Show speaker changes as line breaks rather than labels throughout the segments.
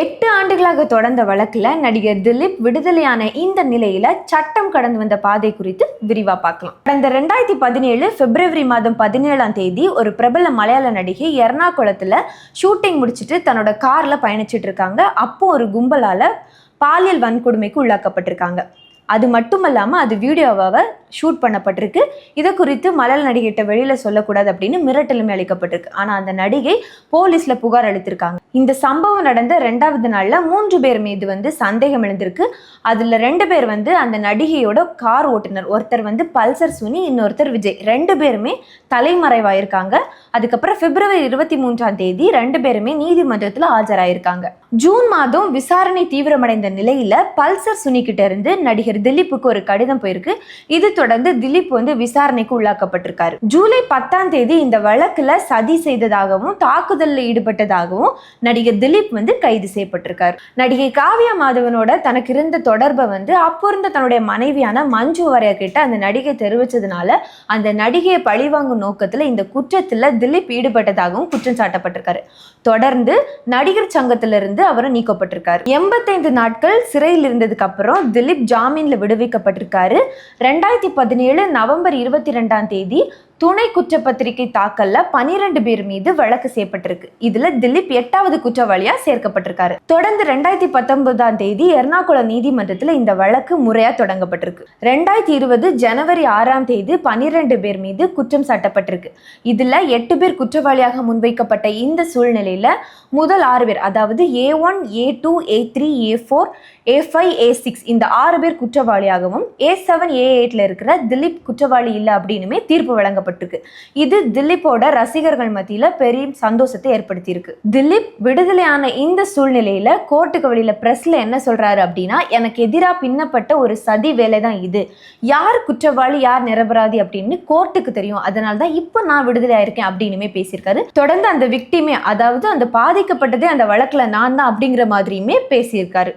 எட்டு ஆண்டுகளாக தொடர்ந்த வழக்கில் நடிகர் திலீப் விடுதலையான இந்த நிலையில சட்டம் கடந்து வந்த பாதை குறித்து விரிவா பார்க்கலாம். கடந்த ரெண்டாயிரத்தி பதினேழு பிப்ரவரி மாதம் பதினேழாம் தேதி ஒரு பிரபல மலையாள நடிகை எர்ணாகுளத்துல ஷூட்டிங் முடிச்சுட்டு தன்னோட கார்ல பயணிச்சிட்டு இருக்காங்க. அப்போ ஒரு கும்பலால பாலியல் வன்கொடுமைக்கு உள்ளாக்கப்பட்டிருக்காங்க. அது மட்டுமல்லாமல் அது வீடியோவை ஷூட் பண்ணப்பட்டிருக்கு. இதை குறித்து மலர் நடிகிட்ட வெளியில் சொல்லக்கூடாது அப்படின்னு மிரட்டலுமே அளிக்கப்பட்டிருக்கு. ஆனால் அந்த நடிகை போலீஸில் புகார் அளித்திருக்காங்க. இந்த சம்பவம் நடந்த ரெண்டாவது நாளில் மூன்று பேர் மீது வந்து சந்தேகம் எழுந்திருக்கு. அதில் ரெண்டு பேர் வந்து அந்த நடிகையோட கார் ஓட்டுநர். ஒருத்தர் வந்து பல்சர் சுனி இன்னொருத்தர் விஜய். ரெண்டு பேருமே தலைமறைவாயிருக்காங்க. அதுக்கப்புறம் பிப்ரவரி இருபத்தி மூன்றாம் தேதி ரெண்டு பேருமே நீதிமன்றத்தில் ஆஜராயிருக்காங்க. ஜூன் மாதம் விசாரணை தீவிரமடைந்த நிலையில பல்சர் சுனி கிட்ட இருந்து நடிகர் திலீப்புக்கு ஒரு கடிதம் போயிருக்கு. இது தொடர்ந்து திலீப் வந்து விசாரணைக்கு உள்ளாக்கப்பட்டிருக்காரு. ஜூலை பத்தாம் தேதி இந்த வழக்குல சதி செய்ததாகவும் தாக்குதலில் ஈடுபட்டதாகவும் நடிகர் திலீப் வந்து கைது செய்யப்பட்டிருக்காரு. நடிகை காவியா மாதவனோட தனக்கு இருந்த தொடர்பை வந்து அப்போ இருந்த தன்னுடைய மனைவியான மஞ்சு வரைய கிட்ட அந்த நடிகை தெரிவிச்சதுனால அந்த நடிகையை பழிவாங்கும் நோக்கத்துல இந்த குற்றத்துல திலீப் ஈடுபட்டதாகவும் குற்றம் சாட்டப்பட்டிருக்காரு. தொடர்ந்து நடிகர் சங்கத்திலிருந்து அவர் நீக்கப்பட்டிருக்காரு. எண்பத்தைந்து நாட்கள் சிறையில் இருந்ததுக்கு அப்புறம் திலீப் ஜாமீன்ல விடுவிக்கப்பட்டிருக்காரு. ரெண்டாயிரத்தி பதினேழு நவம்பர் இருபத்தி ரெண்டாம் தேதி துணை குற்றப்பத்திரிகை தாக்கல்ல பனிரெண்டு பேர் மீது வழக்கு செய்யப்பட்டிருக்கு. இதுல திலீப் எட்டாவது குற்றவாளியா சேர்க்கப்பட்டிருக்காரு. தொடர்ந்து ரெண்டாயிரத்தி பத்தொன்பதாம் தேதி எர்ணாகுளம் நீதிமன்றத்துல இந்த வழக்கு முறையா தொடங்கப்பட்டிருக்கு. ரெண்டாயிரத்தி இருபது ஜனவரி ஆறாம் தேதி பனிரெண்டு பேர் மீது குற்றம் சாட்டப்பட்டிருக்கு. இதுல எட்டு பேர் குற்றவாளியாக முன்வைக்கப்பட்ட இந்த சூழ்நிலையில முதல் ஆறு பேர் அதாவது A one A two A three A four A five A six இந்த ஆறு பேர் குற்றவாளியாகவும் ஏ செவன் ஏ எயிட்ல இருக்கிற திலீப் குற்றவாளி இல்லை அப்படின்னுமே தீர்ப்பு வழங்கப்பட்டிருக்கு இது திலீப்போட ரசிகர்கள் மத்தியில பெரிய சந்தோஷத்தை ஏற்படுத்தியிருக்கு. திலீப் விடுதலையான இந்த சூழ்நிலையில கோர்ட்டுக்கு வெளியில பிரஸ்ல என்ன சொல்றாரு அப்படின்னா எனக்கு எதிராக பின்னப்பட்ட ஒரு சதி வேலை தான் இது. யார் குற்றவாளி யார் நிரபராதி அப்படின்னு கோர்ட்டுக்கு தெரியும். அதனால தான் இப்போ நான் விடுதலை ஆயிருக்கேன் அப்படின்னுமே பேசியிருக்காரு. தொடர்ந்து அந்த விக்டிமே அதாவது அந்த பாதிக்கப்பட்டதே அந்த வழக்குல நான் தான் அப்படிங்கிற மாதிரியுமே பேசியிருக்காரு.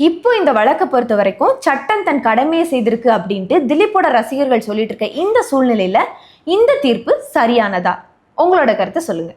இப்போ இந்த வழக்கை பொறுத்த வரைக்கும் சட்டம் தன் கடமையை செய்திருக்கு அப்படின்ட்டு திலீப்போட ரசிகர்கள் சொல்லிட்டு இருக்க இந்த சூழ்நிலையில இந்த தீர்ப்பு சரியானதா? உங்களோட கருத்தை சொல்லுங்க.